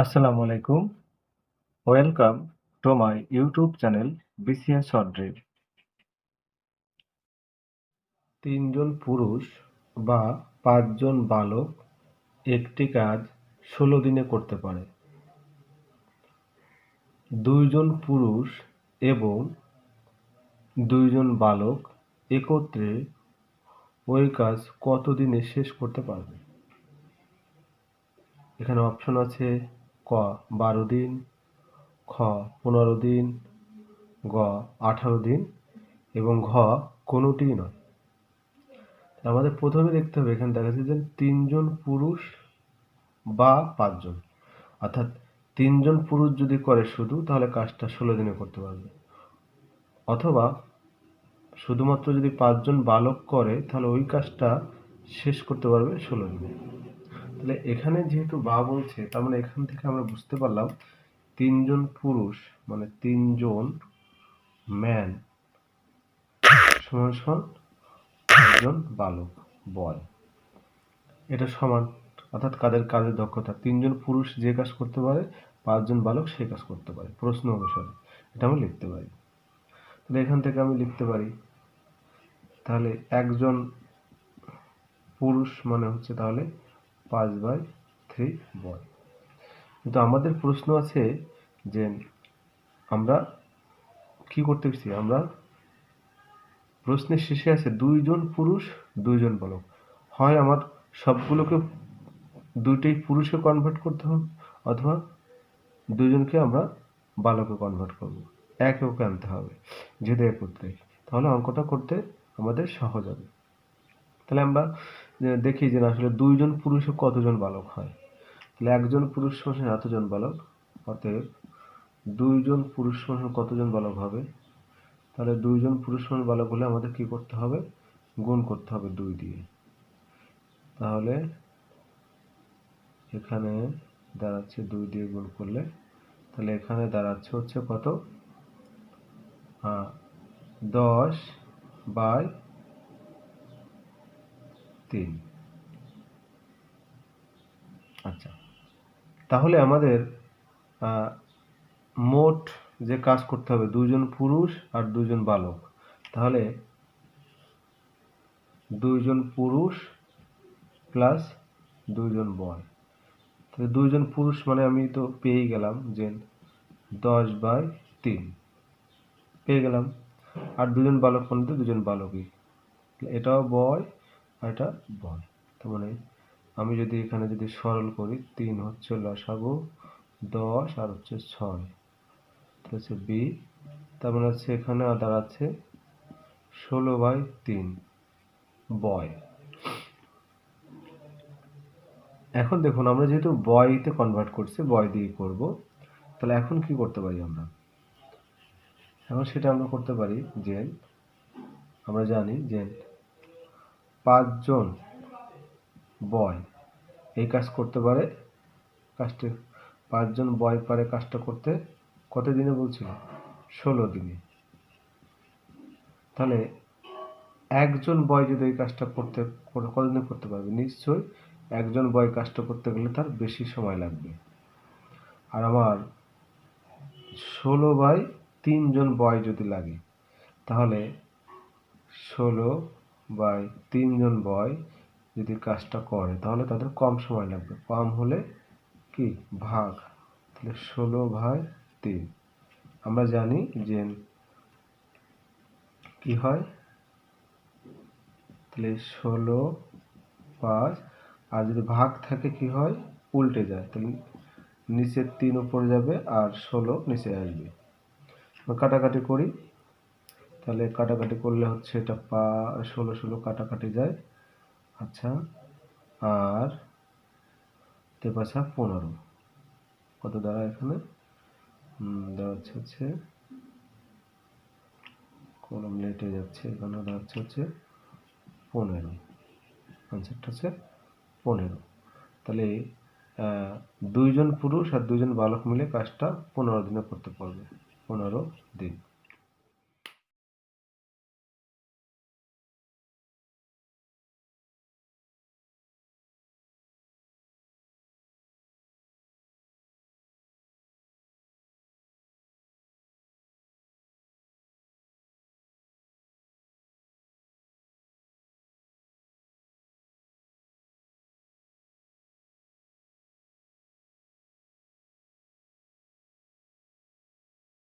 আসসালামু আলাইকুম। Welcome to my YouTube channel BCS short তিনজন পুরুষ বা পাঁচজন বালক একটি কাজ ষোলো দিনে করতে পারে। দুইজন পুরুষ এবং দুইজন বালক একত্রে ওই কাজ কত দিনে শেষ করতে পারবে? এখানে অপশন আছে ক, বারো দিন, খ, পনেরো দিন, গ, আঠারো দিন এবং ঘ, কোনোটিই নয়। আমাদের প্রথমে দেখতে হবে, এখানে দেখা যাচ্ছে যে তিনজন পুরুষ বা পাঁচজন। অর্থাৎ তিনজন পুরুষ যদি করে শুধু, তাহলে কাজটা ষোলো দিনে করতে পারবে। অথবা শুধুমাত্র যদি পাঁচজন বালক করে, তাহলে ওই কাজটা শেষ করতে পারবে ষোলো দিনে। তাহলে এখানে যেহেতু বা বলছে, তার মানে এখান থেকে আমরা বুঝতে পারলাম তিনজন পুরুষ মানে তিনজন ম্যান সমান সমান একজন বালক বয় এটা সমান, অর্থাৎ কাদের কাজের দক্ষতা? তিনজন পুরুষ যে কাজ করতে পারে, পাঁচজন বালক সে কাজ করতে পারে, প্রশ্ন অনুসারে। এটা আমি লিখতে পারি। তাহলে এখান থেকে আমি লিখতে পারি, তাহলে একজন পুরুষ মানে হচ্ছে তাহলে পাঁচ বাই থ্রি বয় কিন্তু আমাদের প্রশ্ন আছে যে আমরা কি করতে পারছি? আমরা প্রশ্নের শেষে আছে দুইজন পুরুষ, দুইজন বালক। হয় আমার সবগুলোকে দুইটাই পুরুষে কনভার্ট করতে হবে, অথবা দুইজনকে আমরা বালকে কনভার্ট করব। এক ওকে আনতে হবে যেহেতু একত্রে। তাহলে অঙ্কটা করতে আমাদের সহজ হবে। তাহলে আমরা দেখি যে আসলে দুইজন পুরুষে কতজন বালক হয়? তাহলে একজন পুরুষ সমান এতজন বালক, অতএব দুইজন পুরুষ সমান কতজন বালক হবে? তাহলে দুইজন পুরুষ সমান বালক হলে আমাদের কি করতে হবে? গুণ করতে হবে দুই দিয়ে। তাহলে এখানে দাঁড়াচ্ছে দুই দিয়ে গুণ করলে, তাহলে এখানে দাঁড়াচ্ছে হচ্ছে কত? দশ বাই তিন। আচ্ছা। তাহলে আমাদের মোট যে কাজ করতে হবে দুজন পুরুষ আর দুজন বালক। তাহলে দুইজন পুরুষ প্লাস দুইজন বয় তাহলে দুইজন পুরুষ মানে আমি তো পেয়ে গেলাম যে দশ বাই তিন। পেয়ে গেলাম। আর দুজন বালক মানে তো দুজন বালকই। এটাও বয় এটা বয় তার মানে আমি যদি এখানে যদি সরল করি, তিন হচ্ছে লসাগু দশ, আর হচ্ছে ছয়। হচ্ছে বি। তার মানে হচ্ছে এখানে দাঁড়াচ্ছে ষোলো বাই তিন বয়। এখন দেখুন, আমরা যেহেতু বয়তে কনভার্ট করছি, বয় দিয়ে করব, তাহলে এখন কি করতে পারি আমরা? এখন সেটা আমরা করতে পারি যে, আমরা জানি যে পাঁচজন বয় এই কাজ করতে পারে। কাজটি পাঁচজন বয় পারে কাজটা করতে কত দিনে বলছিল? ষোলো দিনে। তাহলে একজন বয় যদি এই কাজটা করতে কতদিনে করতে পারবে? নিশ্চয়ই একজন বয় কাজটা করতে গেলে তার বেশি সময় লাগবে। আর আমার ষোলো বাই তিনজন বয় যদি লাগে, তাহলে ষোলো বাই তিনজন বয় যদি কাজটা করে, তাহলে তাদের কম সময় লাগবে। কম হলে কি? ভাগ। তাহলে ষোলো ভাগ তিন। আমরা জানি যে কি হয়? তাহলে ষোলো পাঁচ। আর যদি ভাগ থাকে কি হয়? উল্টে যায়। তাহলে নিচের তিন উপরে যাবে আর ষোলো নিচে আসবে। কাটাকাটি করি। তাহলে কাটাকাটি করলে হচ্ছে এটা পা ষোলো ষোলো কাটাকাটি যায়। আচ্ছা আর তেপাশা পনেরো। কত দ্বারা এখানে? দাঁড়াচ্ছে হচ্ছে, কলম লেটে যাচ্ছে, এখানে দাঁড়াচ্ছে হচ্ছে পনেরো। আনসারটা হচ্ছে পনেরো। তাহলে দুইজন পুরুষ আর দুইজন বালক মিলে কাজটা পনেরো দিনে করতে পারবে। পনেরো দিন।